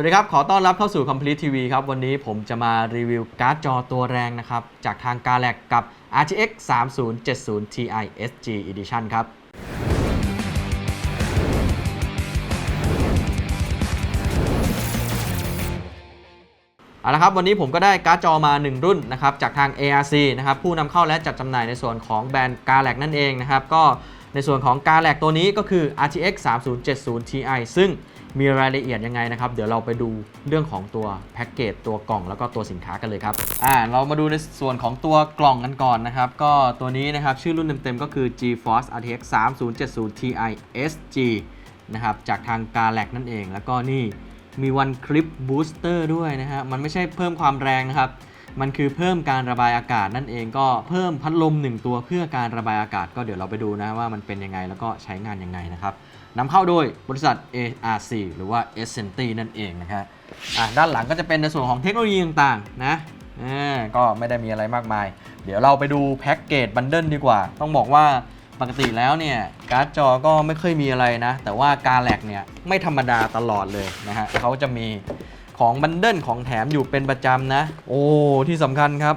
วัสดีครับ ขอต้อนรับเข้าสู่ Complete TV ครับ วันนี้ผมจะมารีวิวการ์ดจอตัวแรงนะครับ จากทาง g a l a x กับ RTX 3070 Ti SG Edition ครับ เอาละครับ วันนี้ผมก็ได้การ์ดจอมา 1 รุ่นนะครับ จากทาง ARC นะครับ ผู้นำเข้าและจัดจำหน่ายในส่วนของแบรนด์ g a l a x นั่นเองนะครับ ก็ในส่วนของ g a l a x ตัวนี้ก็คือ RTX 3070 Ti ซึ่ง มีรายละเอียดยังไงนะครับ เดี๋ยวเราไปดูเรื่องของตัวแพ็กเกจตัวกล่องแล้วก็ตัวสินค้ากันเลยครับอ่าเรามาดูในส่วนของตัวกล่องกันก่อนนะครับ ก็ตัวนี้นะครับ ชื่อรุ่นเต็มๆก็คือ GeForce RTX 3070 Ti SG นะครับจากทาง g a l a x นั่นเอง แล้วก็นี่มีวันคลิปบูสเตอร์ด้วยนะฮะมันไม่ใช่เพิ่มความแรงนะครับ มันคือเพิ่มการระบายอากาศนั่นเองก็เพิ่มพัดลม 1 ตัวเพื่อการระบายอากาศ ก็เดี๋ยวเราไปดูนะว่ามันเป็นยังไงแล้วก็ใช้งานยังไงนะครับ นำเข้าโดยบริษัท ARC หรือว่า e s c e n t นั่นเองนะครับอะด้านหลังก็จะเป็นในส่วนของเทคโนโลยีต่างๆนะอ่าก็ไม่ได้มีอะไรมากมาย เดี๋ยวเราไปดูแพ็กเกจบันเดิลดีกว่า ต้องบอกว่าปกติแล้วเนี่ยการ์ดจอก็ไม่เคยมีอะไรนะ แต่ว่าการแลกเนี่ยไม่ธรรมดาตลอดเลยนะฮะเขาจะมีของบันเดิลของแถมอยู่เป็นประจำนะ โอ้ที่สำคัญครับ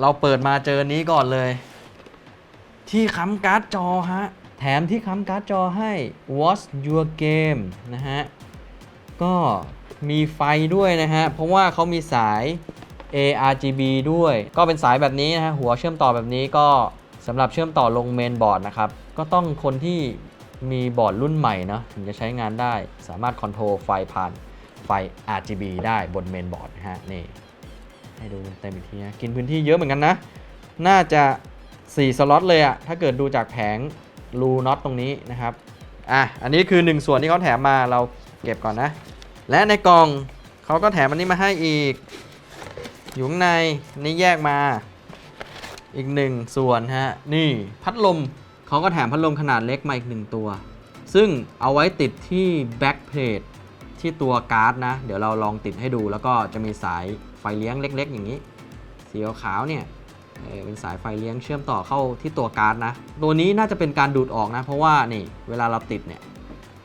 เราเปิดมาเจอนี้ก่อนเลย ที่ค้ำการ์ดจอฮะ แถมที่ค้ำการ์ดจอให้ Watch Your Game นะฮะ ก็มีไฟด้วยนะฮะ เพราะว่าเขามีสาย ARGB ด้วย ก็เป็นสายแบบนี้นะฮะ หัวเชื่อมต่อแบบนี้ก็สำหรับเชื่อมต่อลงเมนบอร์ดนะครับ ก็ต้องคนที่มีบอร์ดรุ่นใหม่เนาะถึงจะใช้งานได้ สามารถคอนโทรลไฟผ่านไฟ RGB ได้บนเมนบอร์ดนะฮะ นี่ ให้ดูเต็มอีกทีนะ กินพื้นที่เยอะเหมือนกันนะ น่าจะ 4 สล็อตเลยอะถ้าเกิดดูจากแผง รูน็อตตรงนี้นะครับอะอันนี้คือ 1 ส่วนที่เขาแถมมาเราเก็บก่อนนะ และในกล่องเขาก็แถมอันนี้มาให้อีก อยู่ข้างในนี่แยกมาอีกหนึ่งส่วนฮะนี่พัดลมเขาก็แถมพัดลมขนาดเล็กมาอีกหนึ่งตัว ซึ่งเอาไว้ติดที่แบ็คเพลทที่ตัวการ์ดนะ เดี๋ยวเราลองติดให้ดูแล้วก็จะมีสายไฟเลี้ยงเล็ก ๆ อย่างนี้ สีขาวเนี่ย เป็นสายไฟเลี้ยงเชื่อมต่อเข้าที่ตัวการ์ดนะ ตัวนี้น่าจะเป็นการดูดออกนะ เพราะว่านี่เวลาเราติดเนี่ย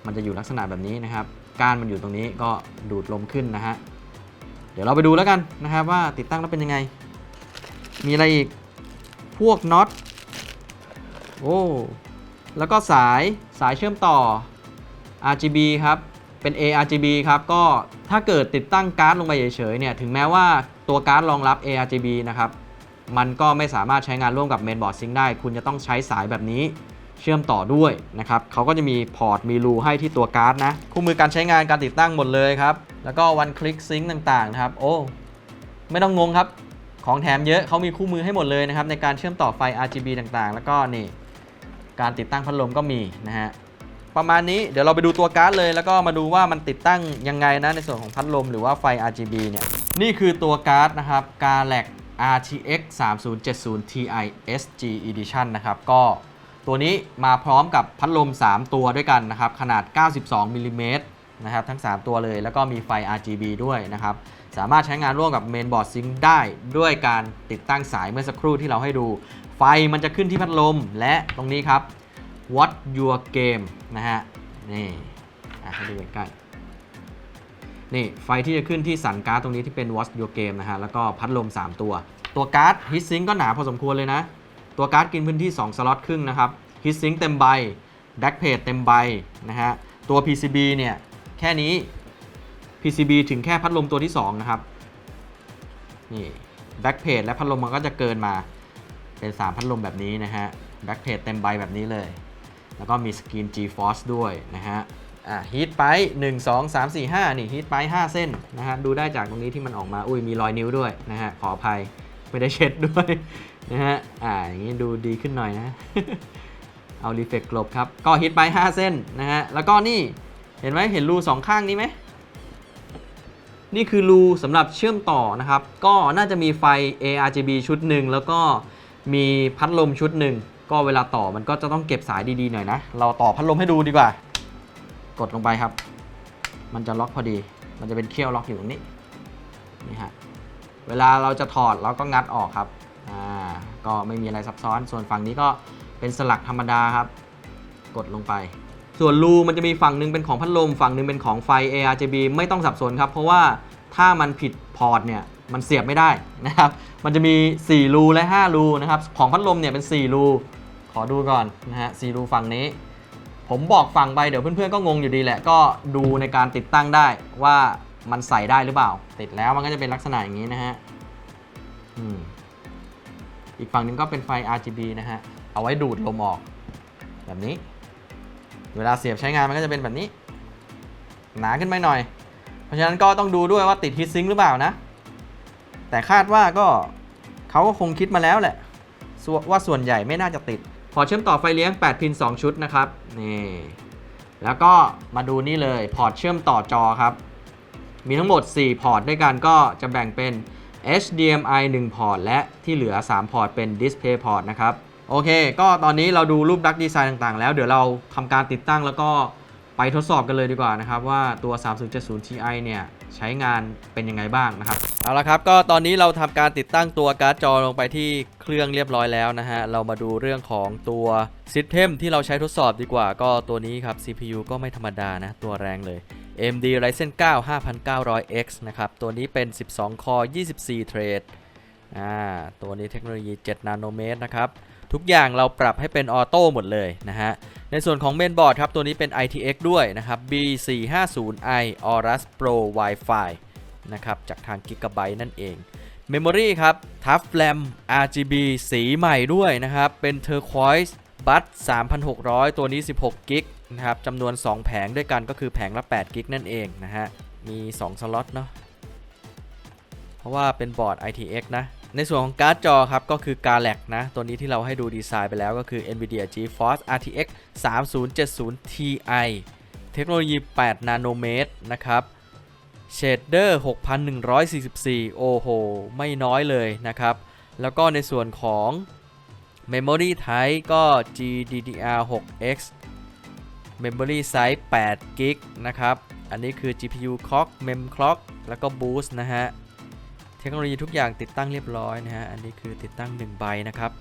มันจะอยู่ลักษณะแบบนี้นะครับ การมันอยู่ตรงนี้ก็ดูดลมขึ้นนะฮะ เดี๋ยวเราไปดูแล้วกันนะครับว่าติดตั้งแล้วเป็นยังไง มีอะไรอีก พวกน็อต โอ้ แล้วก็สายสายเชื่อมต่อ RGB ครับเป็น ARGB ครับ ก็ถ้าเกิดติดตั้งการ์ดลงไปเฉยๆเนี่ย ถึงแม้ว่าตัวการ์ดรองรับ ARGB นะครับ มันก็ไม่สามารถใช้งานร่วมกับ Mainboard Sync ได้ คุณจะต้องใช้สายแบบนี้เชื่อมต่อด้วยนะครับเขาก็จะมีพอร์ตมีรูให้ที่ตัวการ์ดนะ คู่มือการใช้งานการติดตั้งหมดเลยครับ แล้วก็ One Click Sync ต่างๆนะครับ โอ้ไม่ต้องงงครับของแถมเยอะเขามีคู่มือให้หมดเลยนะครับในการเชื่อมต่อไฟ RGB ต่างๆ แล้วก็นี่การติดตั้งพัดลมก็มีนะฮะประมาณนี้เดี๋ยวเราไปดูตัวการ์ดเลย แล้วก็มาดูว่ามันติดตั้งยังไงนะในส่วนของพัดลมหรือว่าไฟ RGB เนี่ยนี่คือตัวการ์ดนะครับ g a l a x RTX 3070 Ti SG Edition นะครับ ก็ตัวนี้มาพร้อมกับพัดลม 3 ตัวด้วยกันนะครับ ขนาด 92มิลลิเมตรนะครับ ทั้ง 3 ตัวเลย แล้วก็มีไฟ RGB ด้วยนะครับ สามารถใช้งานร่วมกับ Mainboard Sync ได้ด้วยการติดตั้งสายเมื่อสักครู่ที่เราให้ดู ไฟมันจะขึ้นที่พัดลม และตรงนี้ครับ What Your Game นะฮะ นี่อะให้ดูใกล้ๆ นี่ไฟที่จะขึ้นที่สันการ์ดตรงนี้ที่เป็น Watch Your Game นะฮะ แล้วก็พัดลม 3 ตัว ตัวการ์ด Heatsink ก็หนาพอสมควรเลยนะ ตัวการ์ดกินพื้นที่ 2 สล็อตครึ่งนะครับ Heatsink เต็มใบ Backplate เต็มใบนะฮะ ตัว PCB เนี่ย แค่นี้ PCB ถึงแค่พัดลมตัวที่ 2 นะครับ นี่ Backplate และพัดลมมันก็จะเกินมาเป็น 3 พัดลมแบบนี้นะฮะ Backplate เต็มใบแบบนี้เลย แล้วก็มีสกรีน G force ด้วยนะฮะ อะฮีทไป1 2 3 4 5 นี่ฮีทไป 5 เส้นนะฮะดูได้จากตรงนี้ที่มันออกมา อุ้ยมีรอยนิ้วด้วยนะฮะขออภัยไม่ได้เช็ดด้วยนะฮะอ่าอย่างนี้ดูดีขึ้นหน่อยนะ เอารีเฟกกลบครับ ก็ฮิตไป 5 เส้นนะฮะแล้วก็นี่เห็นไหมเห็นรูสองข้างนี้ไหมนี่คือรูสำหรับเชื่อมต่อนะครับ ก็น่าจะมีไฟ ARGB ชุดหนึ่งแล้วก็มีพัดลมชุดหนึ่งก็เวลาต่อมันก็จะต้องเก็บสายดีๆหน่อยนะ เราต่อพัดลมให้ดูดีกว่า กดลงไปครับ มันจะล็อกพอดี มันจะเป็นเขี้ยวล็อกอยู่ตรงนี้นี่ฮะเวลาเราจะถอดเราก็งัดออกครับอ่าก็ไม่มีอะไรซับซ้อน ส่วนฝั่งนี้ก็เป็นสลักธรรมดาครับ กดลงไป ส่วนรูมันจะมีฝั่งหนึ่งเป็นของพัดลมฝั่งหนึ่งเป็นของไฟ ARGB ไม่ต้องสับสนครับ เพราะว่าถ้ามันผิดพอร์ตเนี่ยมันเสียบไม่ได้นะครับ มันจะมี 4 รูและ 5 รูนะครับ ของพัดลมเนี่ยเป็น 4 รู ขอดูก่อนนะฮะ 4 รูฝั่งนี้ ผมบอกฝั่งไปเดี๋ยวเพื่อนๆก็งงอยู่ดีแหละ ก็ดูในการติดตั้งได้ว่ามันใส่ได้หรือเปล่า ติดแล้วมันก็จะเป็นลักษณะอย่างนี้นะฮะอีกฝั่งนึงก็เป็นไฟ RGB นะฮะ เอาไว้ดูดลมออก แบบนี้ เวลาเสียบใช้งานมันก็จะเป็นแบบนี้ หนาขึ้นไปหน่อย เพราะฉะนั้นก็ต้องดูด้วยว่าติดฮีทซิงค์หรือเปล่านะ แต่คาดว่าก็เขาก็คงคิดมาแล้วแหละว,ว่าส่วนใหญ่ไม่น่าจะติด อร์ตเชื่อมต่อไฟเลี้ยง 8 พิน 2 ชุดนะครับ นี่ แล้วก็มาดูนี่เลย พอร์ตเชื่อมต่อจอครับ มีทั้งหมด 4 พอร์ตด้วยกันก็จะแบ่งเป็น HDMI 1 พอร์ต และที่เหลือ 3 พอร์ต เป็น Display Port นะครับ โอเค ก็ตอนนี้เราดูรูปลักดีไซน์ต่างๆ แล้ว เดี๋ยวเราทำการติดตั้งแล้วก็ไปทดสอบกันเลยดีกว่านะครับ ว่าตัว 3070 Ti เนี่ย ใช้งานเป็นยังไงบ้างนะครับ เอาละครับก็ตอนนี้เราทำการติดตั้งตัวการ์ดจอลงไปที่เครื่องเรียบร้อยแล้วนะฮะ เรามาดูเรื่องของตัว System ที่เราใช้ทดสอบดีกว่า ก็ตัวนี้ครับ CPU ก็ไม่ธรรมดานะ ตัวแรงเลย AMD Ryzen 9 5900X นะครับ ตัวนี้เป็น 12 คอ24 เทรดอ่าตัวนี้เทคโนโลยี 7 นาโนเมตรนะครับ ทุกอย่างเราปรับให้เป็นออโต้หมดเลยนะฮะ ในส่วนของเมนบอร์ดครับ ตัวนี้เป็น ITX ด้วยนะครับ B450i Aorus Pro Wi-Fi นะครับ จากทาง Gigabyte นั่นเอง Memory ครับ Tough RAM RGB สีใหม่ด้วยนะครับ เป็น Turquoise Bus 3600 ตัวนี้ 16กิกนะครับ จำนวน 2 แผงด้วยกันก็คือแผงละ8กิกนั่นเองนะฮะ มี 2 สล็อตเนาะ เพราะว่าเป็นบอร์ด ITX นะ ในส่วนของการ์ดจอครับก็คือ g a l a x นะ ตัวนี้ที่เราให้ดูดีไซน์ไปแล้วก็คือ NVIDIA GeForce RTX 3070 Ti เทคโนโลยี 8 นาโนเมตรนะครับเชดเดอร์ 6144 โอ้โห ไม่น้อยเลยนะครับ แล้วก็ในส่วนของ Memory Type ก็ GDDR6X Memory Size 8 g b นะครับ อันนี้คือ GPU Clock Mem Clock แล้วก็ Boost นะฮะ เทคโนโลยีทุกอย่างติดตั้งเรียบร้อยนะฮะ อันนี้คือติดตั้ง 1 ใบนะครับ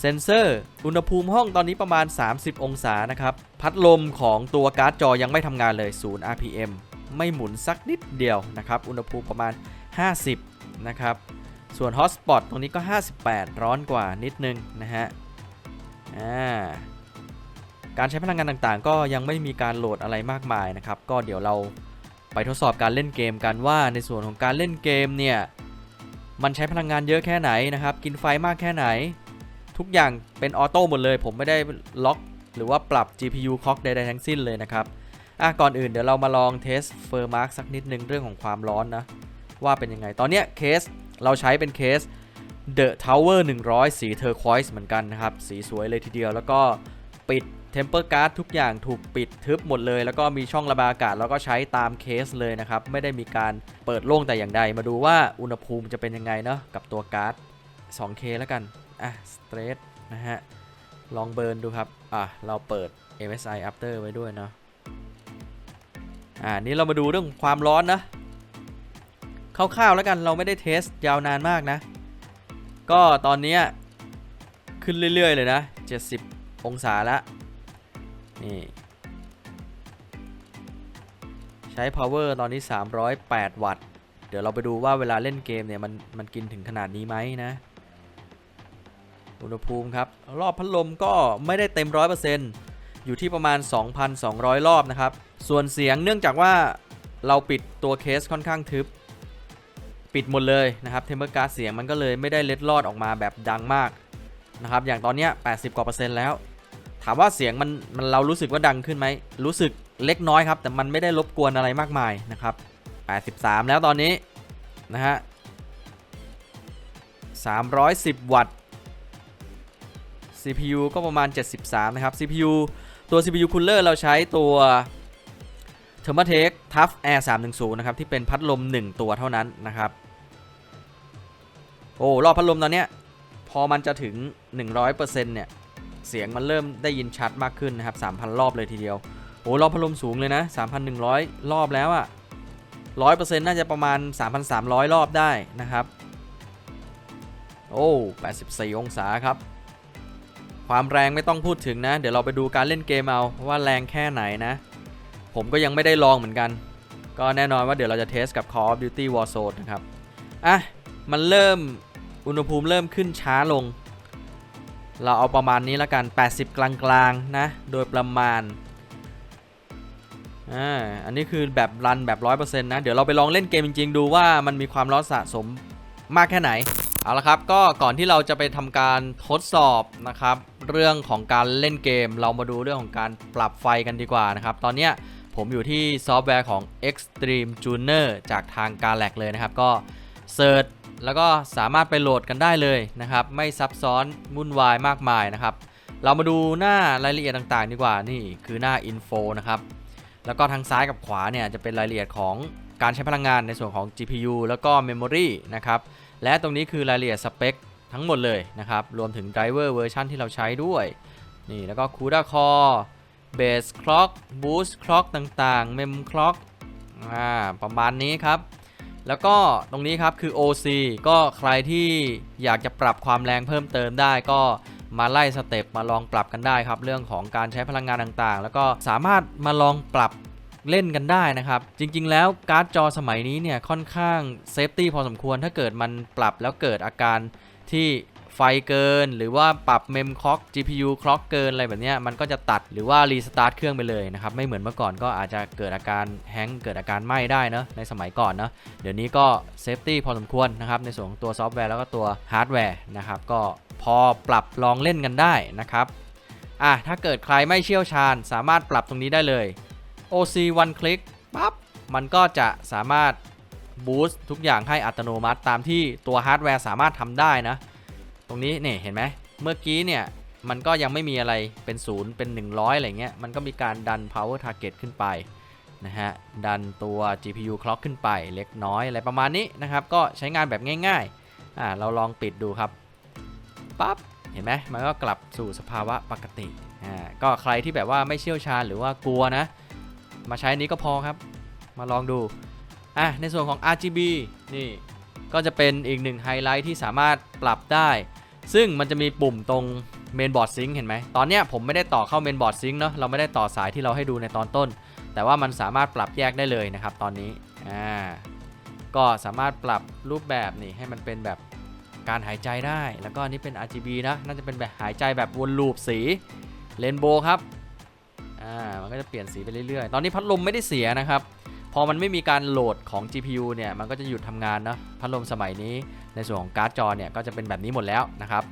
เซนเซอร์ อุณหภูมิห้องตอนนี้ประมาณ 30 องศานะครับ พัดลมของตัวการ์ดจอยังไม่ทำงานเลย 0 RPM ไม่หมุนสักนิดเดียวนะครับ อุณหภูมิประมาณ 50 นะครับ ส่วนฮอตสปอตตรงนี้ก็ 58 ร้อนกว่านิดนึงนะฮะ อ่า การใช้พลังงานต่างๆ ก็ยังไม่มีการโหลดอะไรมากมายนะครับ ก็เดี๋ยวเราไปทดสอบการเล่นเกมกันว่าในส่วนของการเล่นเกมเนี่ย มันใช้พลังงานเยอะแค่ไหนนะครับ กินไฟมากแค่ไหน ทุกอย่างเป็นออโต้หมดเลย ผมไม่ได้ล็อก หรือว่าปรับ GPU clock ใดๆทั้งสิ้นเลยนะครับอะก่อนอื่นเดี๋ยวเรามาลองเทสเฟอร์มาร์กสักนิดนึงเรื่องของความร้อนนะ ว่าเป็นยังไง ตอนเนี้ยเคสเราใช้เป็นเคส The Tower 100 สีเทอร์ควอยส์เหมือนกันนะครับ สีสวยเลยทีเดียวแล้วก็ปิด Temper Guard ทุกอย่างถูกปิดทึบหมดเลย แล้วก็มีช่องระบายอากาศแล้วก็ใช้ตามเคสเลยนะครับ ไม่ได้มีการเปิดโล่งแต่อย่างใด มาดูว่าอุณหภูมิจะเป็นยังไงเนาะกับตัวการ์ด 2K แล้วกัน อะ Straight นะฮะ ลองเบิร์นดูครับ อะ เราเปิด MSI After ไว้ด้วยเนาะอ่านี่เรามาดูเรื่องความร้อนนะคร่าวๆแล้วกันเราไม่ได้เทสยาวนานมากนะ ก็ตอนนี้ขึ้นเรื่อย ๆ เลยนะ 70 องศาละ นี่ ใช้ power ตอนนี้ 308 วัตต์ เดี๋ยวเราไปดูว่าเวลาเล่นเกมเนี่ย มันมันกินถึงขนาดนี้ไหมนะ อุณหภูมิครับ รอบพัดลมก็ไม่ได้เต็ม 100%อยู่ที่ประมาณ 2,200 รอบนะครับ ส่วนเสียงเนื่องจากว่าเราปิดตัวเคสค่อนข้างทึบ ปิดหมดเลยนะครับเทมเปอร์การ์เสียงมันก็เลยไม่ได้เล็ดลอดออกมาแบบดังมากนะครับอย่างตอนนี้ 80 กว่าเปอร์เซ็นต์แล้ว ถามว่าเสียงมันมันเรารู้สึกว่าดังขึ้นไหม รู้สึกเล็กน้อยครับ แต่มันไม่ได้รบกวนอะไรมากมายนะครับ 83 แล้วตอนนี้นะฮะ 310 วัตต์ CPU ก็ประมาณ 73 นะครับ CPU ตัว CPU Cooler เราใช้ตัว t h e r m a t e c Tough Air 310 นะครับ ที่เป็นพัดลม 1 ตัวเท่านั้นนะครับ โอ้ รอบพัดลมตอนเนี้ย พอมันจะถึง 100%เนี่ย เสียงมันเริ่มได้ยินชัดมากขึ้นนะครับ 3,000 รอบเลยทีเดียวโอ้รอบพัดลมสูงเลยนะ 3,100 รอบแล้วอะ100%น่าจะประมาณ 3,300 รอบได้นะครับ โอ้ 84 องศาครับคความแรงไม่ต้องพูดถึงนะ เดี๋ยวเราไปดูการเล่นเกมเอาว่าแรงแค่ไหนนะ ผมก็ยังไม่ได้ลองเหมือนกัน ก็แน่นอนว่าเดี๋ยวเราจะเทสกับ Call of Duty Warzone นะครับ อะ มันเริ่มอุณหภูมิเริ่มขึ้นช้าลง เราเอาประมาณนี้แล้วกัน 80 กลางๆ นะ โดยประมาณ อ่า อันนี้คือแบบรันแบบ 100%นะ เดี๋ยวเราไปลองเล่นเกมจริง ๆ ดูว่ามันมีความร้อนสะสมมากแค่ไหน เอาละครับ ก็ก่อนที่เราจะไปทำการทดสอบนะครับ เรื่องของการเล่นเกม เรามาดูเรื่องของการปรับไฟกันดีกว่านะครับ ตอนนี้ผมอยู่ที่ซอฟต์แวร์ของ Extreme Tuner จากทางการแลกเลยนะครับ ก็เซิร์ช แล้วก็สามารถไปโหลดกันได้เลยนะครับ ไม่ซับซ้อนวุ่นวายมากมายนะครับ เรามาดูหน้ารายละเอียดต่างๆ ดีกว่านี่คือหน้า Info นะครับ แล้วก็ทางซ้ายกับขวาเนี่ยจะเป็นรายละเอียดของการใช้พลังงานในส่วนของ GPU แล้วก็ Memory นะครับ และตรงนี้คือรายละเอียดสเปคทั้งหมดเลยนะครับ รวมถึงไดรเวอร์เวอร์ชันที่เราใช้ด้วย นี่แล้วก็ CUDA Core Base Clock Boost Clock ต่างๆ Mem Clock อ่าประมาณนี้ครับ แล้วก็ตรงนี้ครับคือ OC ก็ใครที่อยากจะปรับความแรงเพิ่มเติมได้ก็มาไล่สเต็ปมาลองปรับกันได้ครับ เรื่องของการใช้พลังงานต่างๆ แล้วก็สามารถมาลองปรับเล่นกันได้นะครับ จริงๆ แล้วการ์ดจอสมัยนี้เนี่ยค่อนข้างเซฟตี้พอสมควรถ้าเกิดมันปรับแล้วเกิดอาการที่ ไฟเกิน หรือว่าปรับเมมคล็อก GPU คล็อกเกินอะไรแบบนี้มันก็จะตัดหรือว่ารีสตาร์ทเครื่องไปเลยนะครับไม่เหมือนเมื่อก่อนก็อาจจะเกิดอาการแฮงเกิดอาการไหม้ได้เนอะในสมัยก่อนเนอะเดี๋ยวนี้ก็เซฟตี้พอสมควรนะครับในส่วนของตัวซอฟต์แวร์แล้วก็ตัวฮาร์ดแวร์นะครับก็พอปรับลองเล่นกันได้นะครับอะถ้าเกิดใครไม่เชี่ยวชาญ สามารถปรับตรงนี้ได้เลย OC one click ปั๊บมันก็จะสามารถบูสต์ทุกอย่างให้อัตโนมัติตามที่ตัวฮาร์ดแวร์สามารถทำได้นะ รงนี้เนี่ยเห็นไหมเมื่อกี้เนี่ยมันก็ยังไม่มีอะไรเป็นศูนย์เป็น 100 อะไรเงี้ย มันก็มีการดัน power target ขึ้นไปนะฮะ ดันตัว GPU clock ขึ้นไปเล็กน้อยอะไรประมาณนี้นะครับ ก็ใช้งานแบบง่ายๆ อ่า เราลองปิดดูครับ ปั๊บ เห็นไหมมันก็กลับสู่สภาวะปกติ อ่า ก็ใครที่แบบว่าไม่เชี่ยวชาญหรือว่ากลัวนะ มาใช้นี้ก็พอครับ มาลองดู อะ ในส่วนของ RGB นี่ ก็จะเป็นอีกหนึ่งไฮไลท์ที่สามารถปรับได้ ซึ่งมันจะมีปุ่มตรงเมนบอร์ดซิงค์เห็นไหม ตอนเนี้ยผมไม่ได้ต่อเข้าเมนบอร์ดซิงค์เนาะ เราไม่ได้ต่อสายที่เราให้ดูในตอนต้น แต่ว่ามันสามารถปรับแยกได้เลยนะครับตอนนี้ อ่า ก็สามารถปรับรูปแบบนี่ให้มันเป็นแบบการหายใจได้ แล้วก็อันนี้เป็น RGB นะ น่าจะเป็นแบบหายใจแบบวนลูปสีเรนโบว์ครับ อ่า มันก็จะเปลี่ยนสีไปเรื่อยๆ ตอนนี้พัดลมไม่ได้เสียนะครับ พอมันไม่มีการโหลดของ GPU เนี่ยมันก็จะหยุดทำงานนะพัดลมสมัยนี้ในส่วนของการ์ดจอเนี่ยก็จะเป็นแบบนี้หมดแล้วนะครับ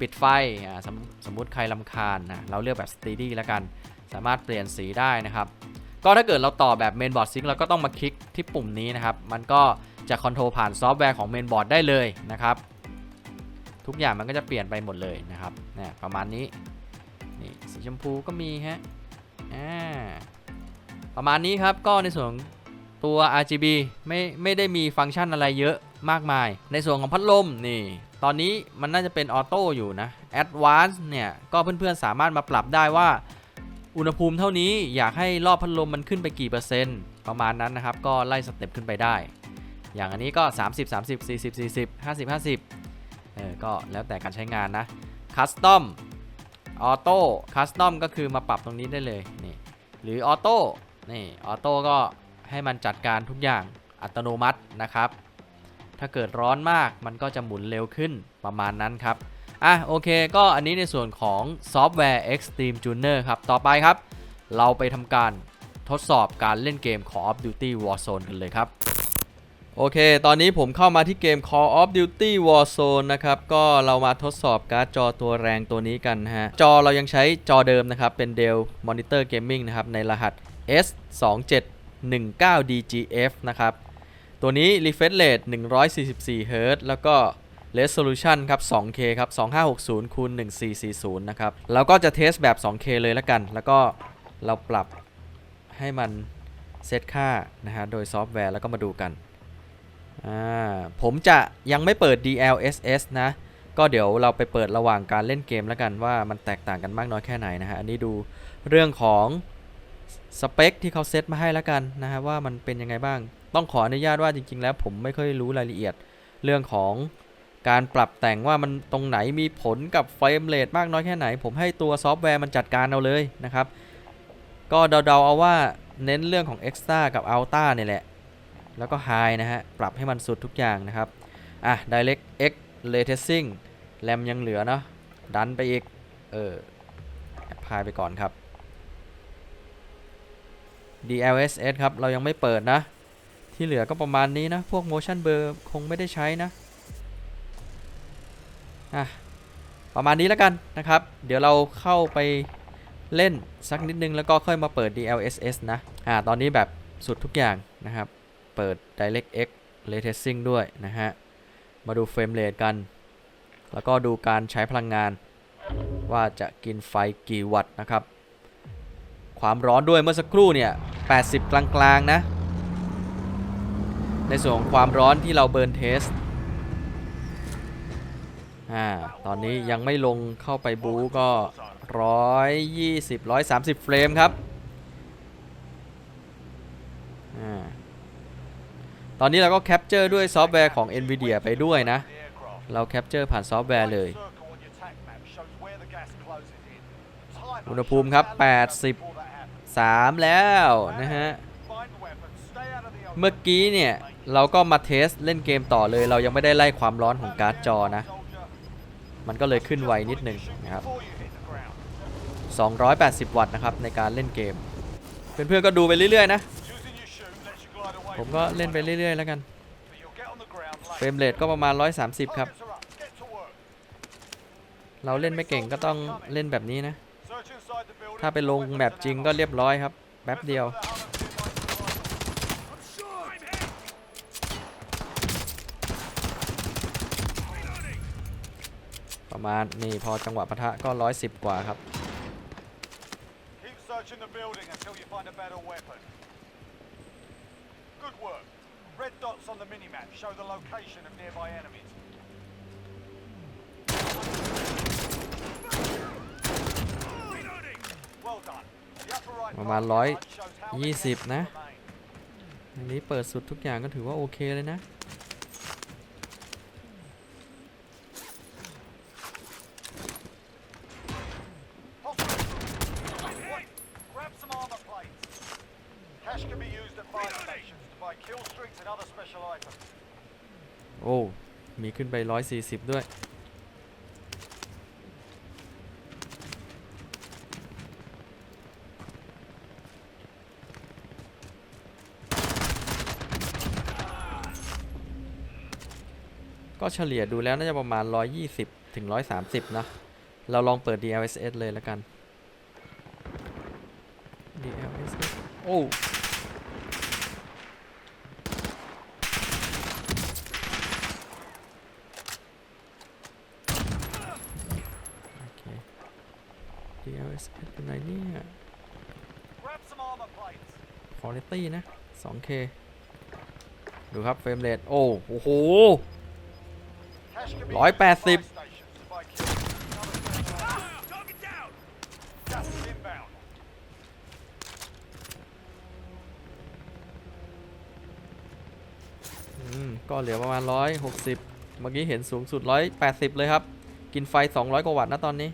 ปิดไฟสมสมมุติใครลำคาญนะเราเลือกแบบ steady แล้วกัน สามารถเปลี่ยนสีได้นะครับ ก็ถ้าเกิดเราต่อแบบ mainboard sync เราก็ต้องมาคลิกที่ปุ่มนี้นะครับ มันก็จะคอนโทรลผ่านซอฟต์แวร์ของ mainboard ได้เลยนะครับ ทุกอย่างมันก็จะเปลี่ยนไปหมดเลยนะครับนี่ประมาณนี้นี่สีชมพูก็มีฮะอ่า ประมาณนี้ครับก็ในส่วนตัว RGB ไม่ไม่ได้มีฟังก์ชันอะไรเยอะมากมาย ในส่วนของพัดลมนี่ ตอนนี้มันน่าจะเป็นออโต้อยู่นะ Advanced เนี่ยก็เพื่อนๆสามารถมาปรับได้ว่าอุณหภูมิเท่านี้อยากให้รอบพัดลมมันขึ้นไปกี่เปอร์เซ็นต์ประมาณนั้นนะครับ ก็ไล่สเต็ปขึ้นไปได้ อย่างอันนี้ก็ 30 30 40 40 50 50เออก็แล้วแต่การใช้งานนะ Custom ออโต้คัสตอมก็คือมาปรับตรงนี้ได้เลยนี่หรือออโต้ นี่ออโต้ก็ให้มันจัดการทุกอย่างอัตโนมัตินะครับ ถ้าเกิดร้อนมากมันก็จะหมุนเร็วขึ้นประมาณนั้นครับ อะโอเคก็อันนี้ในส่วนของซอฟต์แวร์ Extreme Tuner ครับ ต่อไปครับ เราไปทำการทดสอบการเล่นเกม Call of Duty Warzone กันเลยครับโอเค ตอนนี้ผมเข้ามาที่เกม Call of Duty Warzone นะครับ ก็เรามาทดสอบการ์ดจอตัวแรงตัวนี้กันฮะ จอเรายังใช้จอเดิมนะครับ เป็น Dell Monitor Gaming นะครับ ในรหัส S2719DGF นะครับ ตัวนี้ refresh rate 144 Hz แล้วก็ resolution ครับ 2K ครับ 2560คูณ1440 นะครับเราก็จะเทสแบบ 2K เลยแล้วกัน แล้วก็เราปรับให้มันเซตค่านะฮะ โดยซอฟต์แวร์แล้วก็มาดูกันอ่าผมจะยังไม่เปิด DLSS นะ ก็เดี๋ยวเราไปเปิดระหว่างการเล่นเกมแล้วกันว่ามันแตกต่างกันมากน้อยแค่ไหนนะฮะ อันนี้ดูเรื่องของ สเปคที่เขาเซตมาให้แล้วกันนะฮะว่ามันเป็นยังไงบ้าง ต้องขออนุญาตว่าจริง ๆ แล้วผมไม่ค่อยรู้รายละเอียดเรื่องของการปรับแต่งว่ามันตรงไหนมีผลกับเฟรมเรทมากน้อยแค่ไหน ผมให้ตัวซอฟต์แวร์มันจัดการเอาเลยนะครับ ก็เดาๆเอาว่าเน้นเรื่องของ Extra กับ Ultra เนี่ยแหละ แล้วก็ High นะฮะ ปรับให้มันสุดทุกอย่างนะครับ อะ Direct X Ray Tracing แรมยังเหลือเนาะดันไปอีก เออพายไปก่อนครับ DLSS ครับ เรายังไม่เปิดนะ ที่เหลือก็ประมาณนี้นะ พวก motion blur คงไม่ได้ใช้นะอะประมาณนี้แล้วกันนะครับ เดี๋ยวเราเข้าไปเล่นสักนิดนึงแล้วก็ค่อยมาเปิด DLSS นะอ่าตอนนี้แบบสุดทุกอย่างนะครับ เปิด DirectX Ray Tracing ด้วยนะฮะ มาดูเฟรมเรทกัน แล้วก็ดูการใช้พลังงาน ว่าจะกินไฟกี่วัตต์นะครับ ความร้อนด้วยเมื่อสักครู่เนี่ย 80 กลางๆนะ ในส่วนของความร้อนที่เราเบิร์นเทสอ่าตอนนี้ยังไม่ลงเข้าไปบูก็ 120 130 เฟรมครับอ่าตอนนี้เราก็แคปเจอร์ด้วยซอฟต์แวร์ของ NVIDIA ไปด้วยนะ เราแคปเจอร์ผ่านซอฟต์แวร์เลย อุณหภูมิครับ 3 แล้วนะฮะ เมื่อกี้เนี่ย เราก็มาเทสเล่นเกมต่อเลย เรายังไม่ได้ไล่ความร้อนของการ์ดจอนะ มันก็เลยขึ้นไวนิดนึงนะครับ 280 วัตต์นะครับในการเล่นเกม เพื่อนๆก็ดูไปเรื่อยๆนะ ผมก็เล่นไปเรื่อยๆแล้วกัน เฟรมเรทก็ประมาณ 130 ครับ เราเล่นไม่เก่งก็ต้องเล่นแบบนี้นะ ถ้าไปลงแมปจริงก็เรียบร้อยครับแป๊บเดียว ประมาณนี่พอจังหวะปะทะก็ 110 กว่าครับ Keep searching the building until you find a better weapon. Good work. Red dots on the minimap show the location of nearby enemies. ประมาณ part of the HUD shows how many 120นะ remain. อันนี้เปิดสุดทุกอย่างก็ถือว่าโอเคเลยนะ Wait, grab some armor plates. Cash can be used at fire stations to buy kill streaks and other special items. โอ้ มีขึ้นไป 140 ด้วย ก็ เฉลี่ยดูแล้วน่าจะประมาณ 120 ถึง 130 นะ เราลองเปิด DLSS เลยแล้วกัน DLSS โอ้โอเค DLSS อยู่ไหนเนี่ย Grab some armor plates. Quality นะ 2K ดูครับเฟรมเรทโอ้โอ้โห ร้อยแปดสิบก็เหลือประมาณร้อยหกสิบเมื่อกี้เห็นสูงสุดร้อยแปดสิบเลยครับ กินไฟสองร้อยกว่าวัตต์นะตอนนี้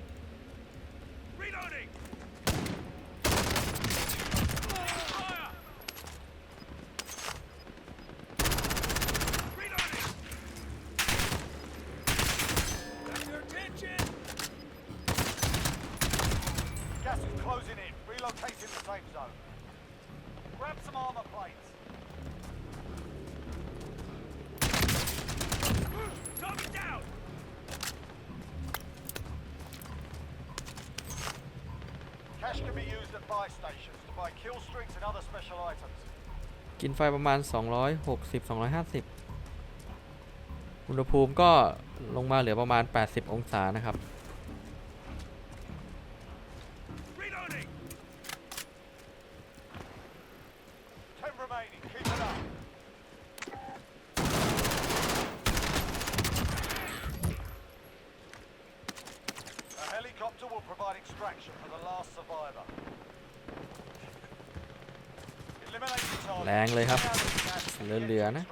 กินไฟประมาณ 260 250 อุณหภูมิก็ลงมาเหลือประมาณ 80 องศานะครับ แรงเลยครับเหลือนะ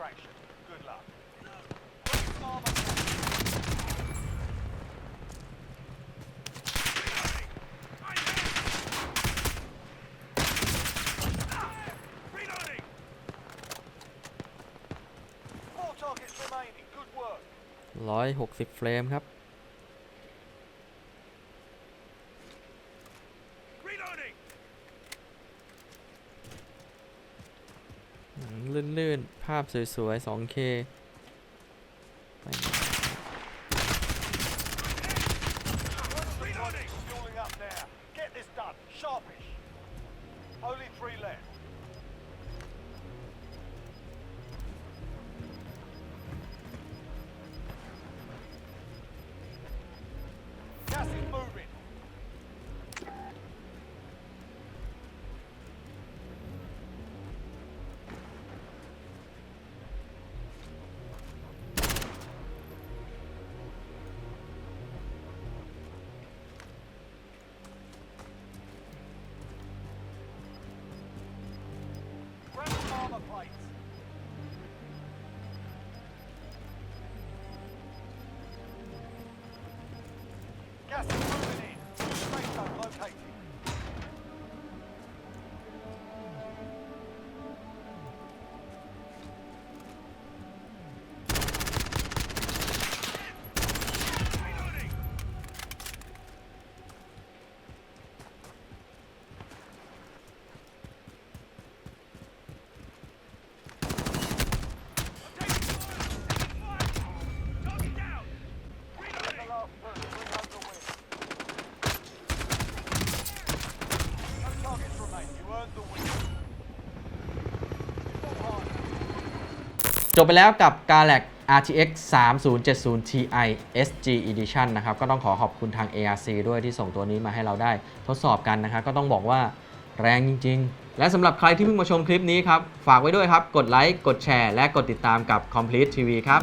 ร้อยหกสิบเฟรมครับ ลื่นๆ ภาพสวยๆ 2K บไปแล้วกับ g a l a x RTX 3070 Ti SG Edition นะครับ ก็ต้องขอขอบคุณทาง ARC ด้วยที่ส่งตัวนี้มาให้เราได้ทดสอบกันนะครับ ก็ต้องบอกว่าแรงจริง ๆ และสำหรับใครที่เพิ่งมาชมคลิปนี้ครับ ฝากไว้ด้วยครับ กดไลค์ กดแชร์ และกดติดตามกับ Complete TV ครับ